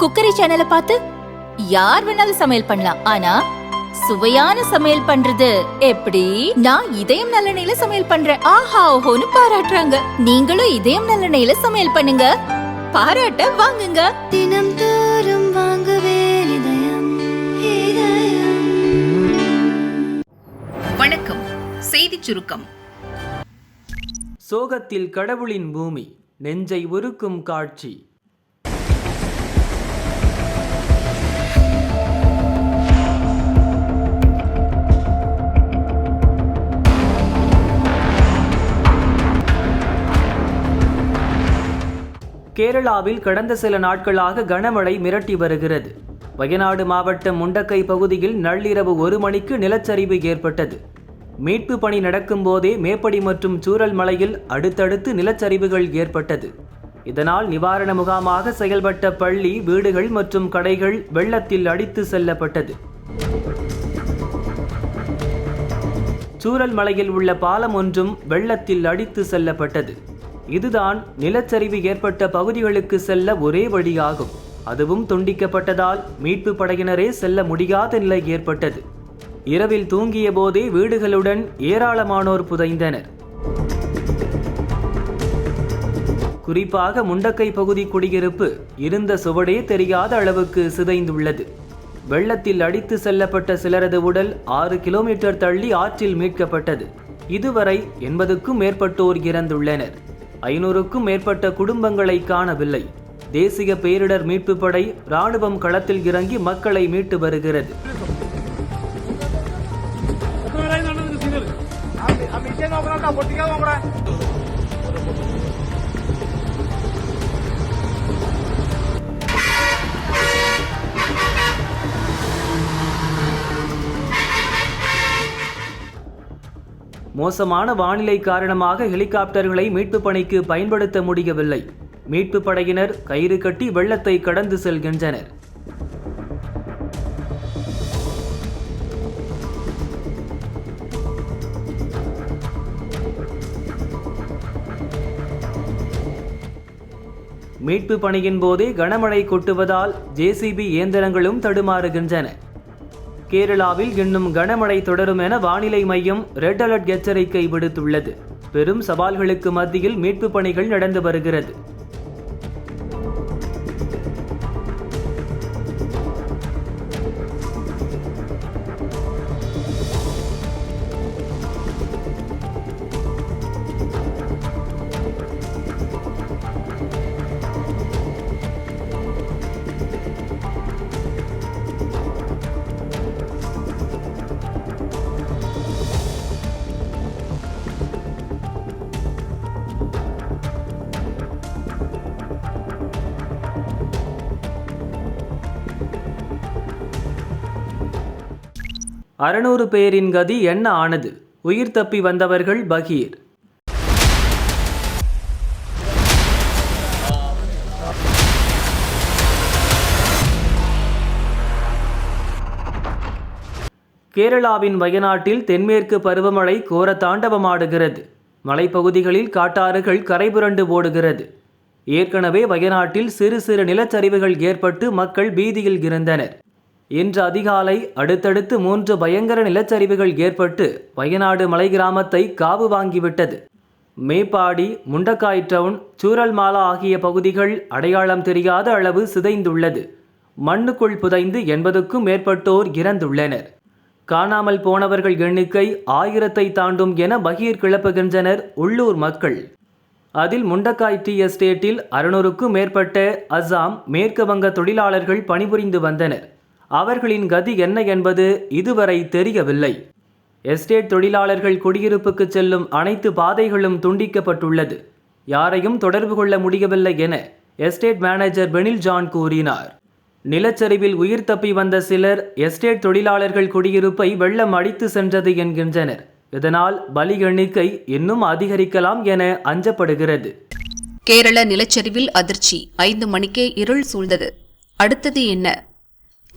Cookery சேனலை பார்த்து யார் வேணாலும் சமையல் பண்ணலாம். ஆனா சுவையான சமையல் பண்றது எப்படி? நான் இதயம் நல்லெண்ணெயில சமையல் பண்றேன். ஆஹா ஓஹோன்னு பாராட்டுறாங்க. நீங்களும் இதயம் நல்லெண்ணெயில சமையல் பண்ணுங்க. பாராட்ட வாங்குங்க. தினம் தோறும் வாங்குவே இதயம் இதயம். வணக்கம். செய்திச் சுருக்கம். சோகத்தில் கடவுளின் பூமி நெஞ்சை உருக்கும் காட்சி. கேரளாவில் கடந்த சில நாட்களாக கனமழை மிரட்டி வருகிறது. வயநாடு மாவட்டம் முண்டக்கை பகுதியில் நள்ளிரவு ஒரு மணிக்கு நிலச்சரிவு ஏற்பட்டது. மீட்பு பணி நடக்கும் போதே மேப்படி மற்றும் சூரல் மலையில் அடுத்தடுத்து நிலச்சரிவுகள் ஏற்பட்டது. இதனால் நிவாரண முகாமாக செயல்பட்ட பள்ளி வீடுகள் மற்றும் கடைகள் வெள்ளத்தில் அடித்து செல்லப்பட்டது. சூரல் மலையில் உள்ள பாலம் ஒன்றும் வெள்ளத்தில் அடித்து செல்லப்பட்டது. இதுதான் நிலச்சரிவு ஏற்பட்ட பகுதிகளுக்கு செல்ல ஒரே வழியாகும். அதுவும் துண்டிக்கப்பட்டதால் மீட்பு படையினரே செல்ல முடியாத நிலை ஏற்பட்டது. இரவில் தூங்கிய போதே வீடுகளுடன் ஏராளமானோர் புதைந்தனர். குறிப்பாக முண்டக்கை பகுதி குடியிருப்பு இருந்த சுவடே தெரியாத அளவுக்கு சிதைந்துள்ளது. வெள்ளத்தில் அடித்து செல்லப்பட்ட சிலரது உடல் ஆறு கிலோமீட்டர் தள்ளி ஆற்றில் மீட்கப்பட்டது. இதுவரை எண்பதுக்கும் மேற்பட்டோர் இறந்துள்ளனர். ஐநூறுக்கும் மேற்பட்ட குடும்பங்களை காணவில்லை தேசிய பேரிடர் மீட்பு படை ராணுவம் களத்தில் இறங்கி மக்களை மீட்டு வருகிறது மோசமான வானிலை காரணமாக ஹெலிகாப்டர்களை மீட்புப் பணிக்கு பயன்படுத்த முடியவில்லை. மீட்புப் படையினர் கயிறு கட்டி வெள்ளத்தை கடந்து செல்கின்றனர். மீட்பு பணியின் போதே கனமழை கொட்டுவதால் ஜேசிபி இயந்திரங்களும் தடுமாறுகின்றன. கேரளாவில் இன்னும் கனமழை தொடரும் என வானிலை மையம் ரெட் அலர்ட் எச்சரிக்கை விடுத்துள்ளது. பெரும் சவால்களுக்கு மத்தியில் மீட்பு பணிகள் நடந்து வருகிறது. அறுநூறு பேரின் கதி என்ன ஆனது? உயிர் தப்பி வந்தவர்கள் பகீர். கேரளாவின் வயநாட்டில் தென்மேற்கு பருவமழை கோர தாண்டவமாடுகிறது மலைப்பகுதிகளில் காட்டாறுகள் கரைபுரண்டு ஓடுகிறது. ஏற்கனவே வயநாட்டில் சிறு சிறு நிலச்சரிவுகள் ஏற்பட்டு மக்கள் பீதியில் இருந்தனர். இன்று அதிகாலை அடுத்தடுத்து மூன்று பயங்கர நிலச்சரிவுகள் ஏற்பட்டு வயநாடு மலை கிராமத்தை காவு வாங்கிவிட்டது. மேப்பாடி முண்டக்காய் டவுன் சூரல்மாலா ஆகிய பகுதிகள் அடையாளம் தெரியாத அளவு சிதைந்துள்ளது. மண்ணுக்குள் புதைந்து எண்பதுக்கும் மேற்பட்டோர் இறந்துள்ளனர். காணாமல் போனவர்கள் எண்ணிக்கை ஆயிரத்தை தாண்டும் என பகீர் கிளப்புகின்றனர் உள்ளூர் மக்கள். அதில் முண்டக்காய் டீ எஸ்டேட்டில் அறுநூறுக்கும் மேற்பட்ட அசாம் மேற்கு வங்க தொழிலாளர்கள் பணிபுரிந்து வந்தனர். அவர்களின் கதி என்ன என்பது இதுவரை தெரியவில்லை. எஸ்டேட் தொழிலாளர்கள் குடியிருப்புக்கு செல்லும் அனைத்து பாதைகளும் துண்டிக்கப்பட்டுள்ளது. யாரையும் தொடர்பு கொள்ள முடியவில்லை என எஸ்டேட் மேனேஜர் பெனில் ஜான் கூறினார். நிலச்சரிவில் உயிர் தப்பி வந்த சிலர் எஸ்டேட் தொழிலாளர்கள் குடியிருப்பை வெள்ளம் அடித்து சென்றது என்கின்றனர். இதனால் பலி எண்ணிக்கை இன்னும் அதிகரிக்கலாம் என அஞ்சப்படுகிறது. கேரள நிலச்சரிவில் அதிர்ச்சி ஐந்து மணிக்கே இருள் சூழ்ந்தது. அடுத்தது என்ன?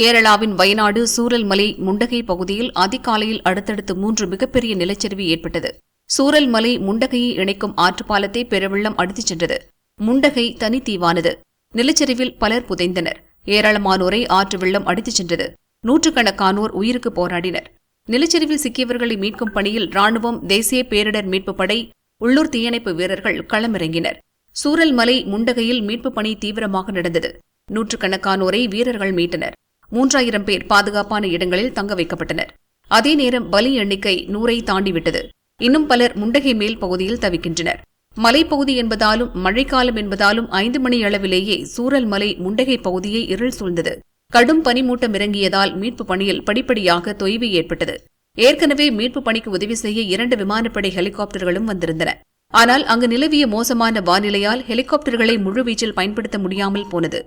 கேரளாவின் வயநாடு சூரல்மலை முண்டகை பகுதியில் அதிகாலையில் அடுத்தடுத்து மூன்று மிகப்பெரிய நிலச்சரிவு ஏற்பட்டது. சூரல்மலை முண்டகையை இணைக்கும் ஆற்றுப்பாலத்தை பெருவெள்ளம் அடித்துச் சென்றது. முண்டகை தனித்தீவானது. நிலச்சரிவில் பலர் புதைந்தனர். ஏராளமானோரை ஆற்று வெள்ளம் அடித்துச் சென்றது. நூற்றுக்கணக்கானோர் உயிருக்கு போராடினர். நிலச்சரிவில் சிக்கியவர்களை மீட்கும் பணியில் ராணுவம் தேசிய பேரிடர் மீட்புப் படை உள்ளூர் தீயணைப்பு வீரர்கள் களமிறங்கினர். சூரல்மலை முண்டகையில் மீட்புப் பணி தீவிரமாக நடந்தது. நூற்றுக்கணக்கானோரை வீரர்கள் மீட்டனர். மூன்றாயிரம் பேர் பாதுகாப்பான இடங்களில் தங்க வைக்கப்பட்டனர். அதே நேரம் பலி எண்ணிக்கை நூறை தாண்டிவிட்டது. இன்னும் பலர் முண்டகை மேல் பகுதியில் தவிக்கின்றனர். மலைப்பகுதி என்பதாலும் மழைக்காலம் என்பதாலும் ஐந்து மணி அளவிலேயே சூரல் மலை முண்டகை பகுதியை இருள் சூழ்ந்தது. கடும் பனிமூட்டம் இறங்கியதால் மீட்பு பணியில் படிப்படியாக தொய்வு ஏற்பட்டது. ஏற்கனவே மீட்பு பணிக்கு உதவி செய்ய இரண்டு விமானப்படை ஹெலிகாப்டர்களும் வந்திருந்தன. ஆனால் அங்கு நிலவிய மோசமான வானிலையால் ஹெலிகாப்டர்களை முழுவீச்சில் பயன்படுத்த முடியாமல் போனது.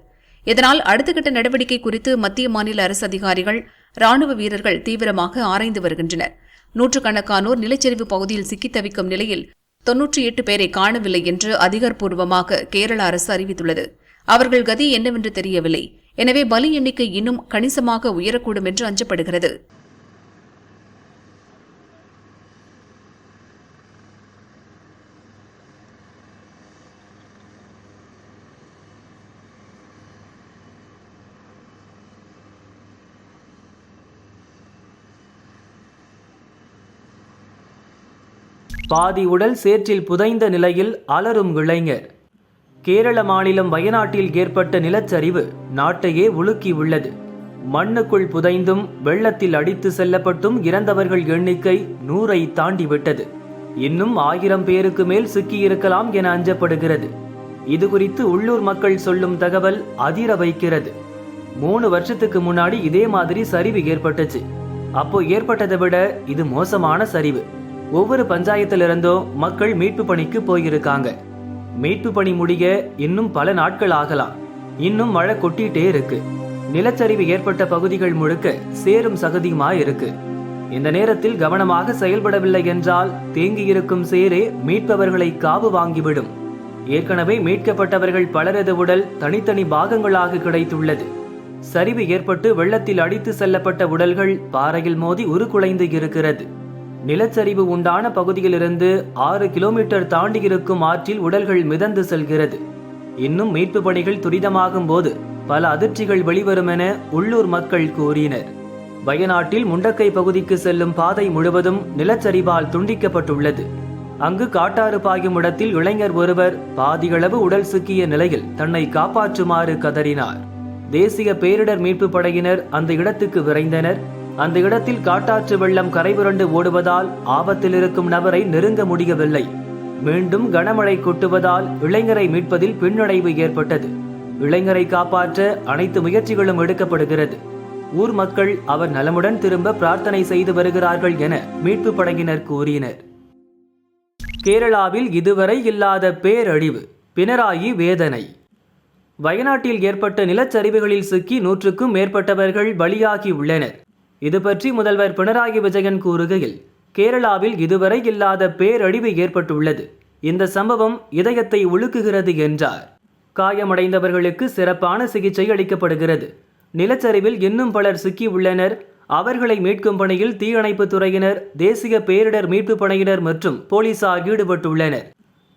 இதனால் அடுத்த கட்ட நடவடிக்கை குறித்து மத்திய மாநில அரசு அதிகாரிகள் ராணுவ வீரர்கள் தீவிரமாக ஆராய்ந்து வருகின்றனர். நூற்றுக்கணக்கானோர் நிலச்சரிவு பகுதியில் சிக்கித் தவிக்கும் நிலையில் தொன்னூற்றி எட்டு பேரை காணவில்லை என்று அதிகாரப்பூர்வமாக கேரள அரசு அறிவித்துள்ளது. அவர்கள் கதி என்னவென்று தெரியவில்லை. எனவே பலி எண்ணிக்கை இன்னும் கணிசமாக உயரக்கூடும் என்று அஞ்சப்படுகிறது. பாதி உடல் சேற்றில் புதைந்த நிலையில் அலரும் இளைஞர். கேரள மாநிலம் வயநாட்டில் ஏற்பட்ட நிலச்சரிவு நாட்டையே உலுக்கி உள்ளது. மண்ணுக்குள் புதைந்தும் வெள்ளத்தில் அடித்து செல்லப்பட்டும் இறந்தவர்கள் எண்ணிக்கை நூறை தாண்டிவிட்டது இன்னும் ஆயிரம் பேருக்கு மேல் சிக்கியிருக்கலாம் என அஞ்சப்படுகிறது. இது குறித்து உள்ளூர் மக்கள் சொல்லும் தகவல் அதிர வைக்கிறது. மூணு வருஷத்துக்கு முன்னாடி இதே மாதிரி சரிவு ஏற்பட்டுச்சு. அப்போ ஏற்பட்டதை விட இது மோசமான சரிவு. ஒவ்வொரு பஞ்சாயத்திலிருந்தும் மக்கள் மீட்பு பணிக்கு போயிருக்காங்க. மீட்பு பணி முடிய இன்னும் பல நாட்கள் ஆகலாம். இன்னும் மழை கொட்டிட்டே இருக்கு. நிலச்சரிவு ஏற்பட்ட பகுதிகள் முழுக்க சேரும் சகதியுமா இருக்கு இந்த நேரத்தில் கவனமாக செயல்படவில்லை என்றால் தேங்கியிருக்கும் சேரே மீட்பவர்களை காவு வாங்கிவிடும். ஏற்கனவே மீட்கப்பட்டவர்கள் பலரது உடல் தனித்தனி பாகங்களாக கிடைத்துள்ளது. சரிவு ஏற்பட்டு வெள்ளத்தில் அடித்து செல்லப்பட்ட உடல்கள் பாறையில் மோதி உருக்குலைந்து இருக்கிறது. நிலச்சரிவு உண்டான பகுதியிலிருந்து ஆறு கிலோமீட்டர் தாண்டி இருக்கும் ஆற்றில் உடல்கள் மிதந்து செல்கிறது. இன்னும் மீட்பு பணிகள் துரிதமாகும் போது பல அதிர்ச்சிகள் வெளிவரும் என உள்ளூர் மக்கள் கூறினர். வயநாட்டில் முண்டக்கை பகுதிக்கு செல்லும் பாதை முழுவதும் நிலச்சரிவால் துண்டிக்கப்பட்டுள்ளது. அங்கு காட்டாறு பாயும் இடத்தில் இளைஞர் ஒருவர் பாதிகளவு உடல் சிக்கிய நிலையில் தன்னை காப்பாற்றுமாறு கதறினார். தேசிய பேரிடர் மீட்பு படையினர் அந்த இடத்துக்கு விரைந்தனர். அந்த இடத்தில் காட்டாற்று வெள்ளம் கரைபுரண்டு ஓடுவதால் ஆபத்தில் இருக்கும் நபரை நெருங்க முடியவில்லை. மீண்டும் கனமழை கொட்டுவதால் இளைஞரை மீட்பதில் பின்னடைவு ஏற்பட்டது. இளைஞரை காப்பாற்ற அனைத்து முயற்சிகளும் எடுக்கப்படுகிறது. ஊர் மக்கள் அவர் நலமுடன் திரும்ப பிரார்த்தனை செய்து வருகிறார்கள் என மீட்பு படையினர் கூறினர். கேரளாவில் இதுவரை இல்லாத பேரழிவு பினராயி வேதனை. வயநாட்டில் ஏற்பட்ட நிலச்சரிவுகளில் சிக்கி நூற்றுக்கும் மேற்பட்டவர்கள் பலியாகி உள்ளனர். இது பற்றி முதல்வர் பினராயி விஜயன் கூறுகையில் கேரளாவில் இதுவரை இல்லாத பேரழிவு ஏற்பட்டுள்ளது. இந்த சம்பவம் இதயத்தை உழுக்குகிறது என்றார். காயமடைந்தவர்களுக்கு சிறப்பான சிகிச்சை அளிக்கப்படுகிறது. நிலச்சரிவில் இன்னும் பலர் சிக்கி உள்ளனர் அவர்களை மீட்கும் பணியில் தீயணைப்புத் துறையினர் தேசிய பேரிடர் மீட்புப் படையினர் மற்றும் போலீசார் ஈடுபட்டுள்ளனர்.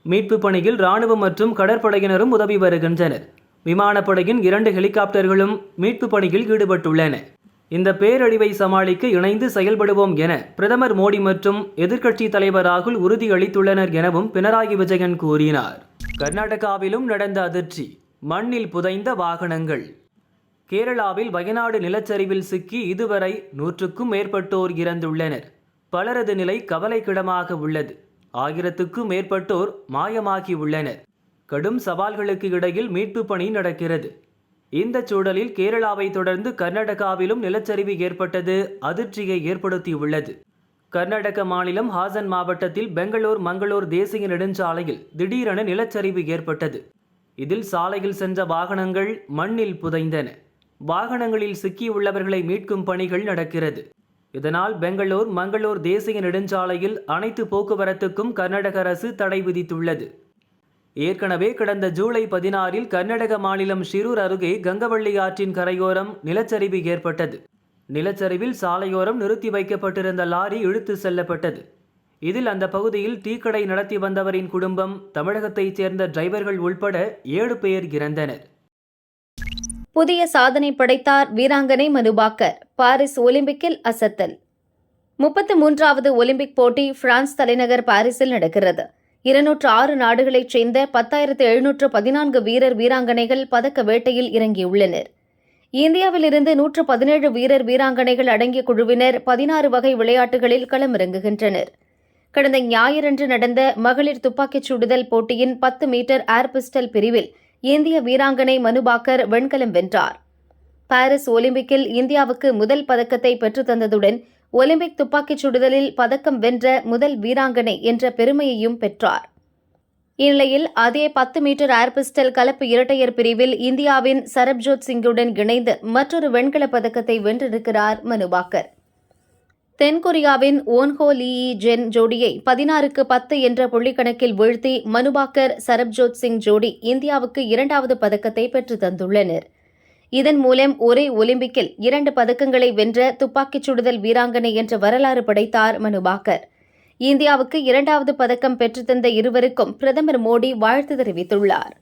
மீட்பு பணியில் ராணுவம் மற்றும் கடற்படையினரும் உதவி வருகின்றனர். விமானப்படையின் இரண்டு ஹெலிகாப்டர்களும் மீட்பு பணியில் ஈடுபட்டுள்ளன. இந்த பேரழிவை சமாளிக்க இணைந்து செயல்படுவோம் என பிரதமர் மோடி மற்றும் எதிர்க்கட்சி தலைவர் ராகுல் உறுதியளித்துள்ளனர் எனவும் பினராயி விஜயன் கூறினார். கர்நாடகாவிலும் நடந்த அதிர்ச்சி மண்ணில் புதைந்த வாகனங்கள். கேரளாவில் வயநாடு நிலச்சரிவில் சிக்கி இதுவரை நூற்றுக்கும் மேற்பட்டோர் இறந்துள்ளனர். பலரது நிலை கவலைக்கிடமாக உள்ளது. ஆயிரத்துக்கும் மேற்பட்டோர் மாயமாகி உள்ளனர். கடும் சவால்களுக்கு இடையில் மீட்பு பணி நடக்கிறது. இந்த சூழலில் கேரளாவை தொடர்ந்து கர்நாடகாவிலும் நிலச்சரிவு ஏற்பட்டது அதிர்ச்சியை ஏற்படுத்தியுள்ளது. கர்நாடக மாநிலம் ஹாசன் மாவட்டத்தில் பெங்களூர் மங்களூர் தேசிய நெடுஞ்சாலையில் திடீரென நிலச்சரிவு ஏற்பட்டது. இதில் சாலையில் சென்ற வாகனங்கள் மண்ணில் புதைந்தன. வாகனங்களில் சிக்கியுள்ளவர்களை மீட்கும் பணிகள் நடக்கிறது. இதனால் பெங்களூர் மங்களூர் தேசிய நெடுஞ்சாலையில் அனைத்து போக்குவரத்துக்கும் கர்நாடக அரசு தடை விதித்துள்ளது. ஏற்கனவே கடந்த ஜூலை பதினாறில் கர்நாடக மாநிலம் ஷிரூர் அருகே கங்கவள்ளி ஆற்றின் கரையோரம் நிலச்சரிவு ஏற்பட்டது. நிலச்சரிவில் சாலையோரம் நிறுத்தி வைக்கப்பட்டிருந்த லாரி இழுத்து செல்லப்பட்டது. இதில் அந்த பகுதியில் டீக்கடை நடத்தி வந்தவரின் குடும்பம் தமிழகத்தைச் சேர்ந்த டிரைவர்கள் உள்பட ஏழு பேர் இறந்தனர். புதிய சாதனை படைத்தார் வீராங்கனை மனுபாக்கர் பாரிஸ் ஒலிம்பிக்கில் அசத்தல். முப்பத்து மூன்றாவது ஒலிம்பிக் போட்டி பிரான்ஸ் தலைநகர் பாரிஸில் நடக்கிறது. இருநூற்று ஆறு நாடுகளைச் சேர்ந்த பத்தாயிரத்து எழுநூற்று பதினான்கு வீரர் வீராங்கனைகள் பதக்க வேட்டையில் இறங்கியுள்ளனர். இந்தியாவிலிருந்து நூற்று பதினேழு வீரர் வீராங்கனைகள் அடங்கிய குழுவினர் பதினாறு வகை விளையாட்டுகளில் களமிறங்குகின்றனர். கடந்த ஞாயிறன்று நடந்த மகளிர் துப்பாக்கிச் சுடுதல் போட்டியின் பத்து மீட்டர் ஏர் பிஸ்டல் பிரிவில் இந்திய வீராங்கனை மனுபாக்கர் வெண்கலம் வென்றார். பாரிஸ் ஒலிம்பிக்கில் இந்தியாவுக்கு முதல் பதக்கத்தை பெற்றுத்தந்ததுடன் ஒலிம்பிக் துப்பாக்கிச் சுடுதலில் பதக்கம் வென்ற முதல் வீராங்கனை என்ற பெருமையையும் பெற்றார். இந்நிலையில் அதே பத்து மீட்டர் ஏர் பிஸ்டல் கலப்பு இரட்டையர் பிரிவில் இந்தியாவின் சரப்ஜோத் சிங்குடன் இணைந்து மற்றொரு வெண்கலப் பதக்கத்தை வென்றிருக்கிறார் மனுபாக்கர். தென்கொரியாவின் ஓன்ஹோ லீயி ஜென் ஜோடியை பதினாறுக்கு பத்து என்ற புள்ளிக்கணக்கில் வீழ்த்தி மனுபாக்கர் சரப்ஜோத் சிங் ஜோடி இந்தியாவுக்கு இரண்டாவது பதக்கத்தை பெற்றுத் தந்துள்ளனர். இதன் மூலம் ஒரே ஒலிம்பிக்கில் இரண்டு பதக்கங்களை வென்ற துப்பாக்கிச் சுடுதல் வீராங்கனை என்ற வரலாறு படைத்தார் மனுபாக்கர். இந்தியாவுக்கு இரண்டாவது பதக்கம் பெற்றுத்தந்த இருவருக்கும் பிரதமர் மோடி வாழ்த்து தெரிவித்துள்ளார்.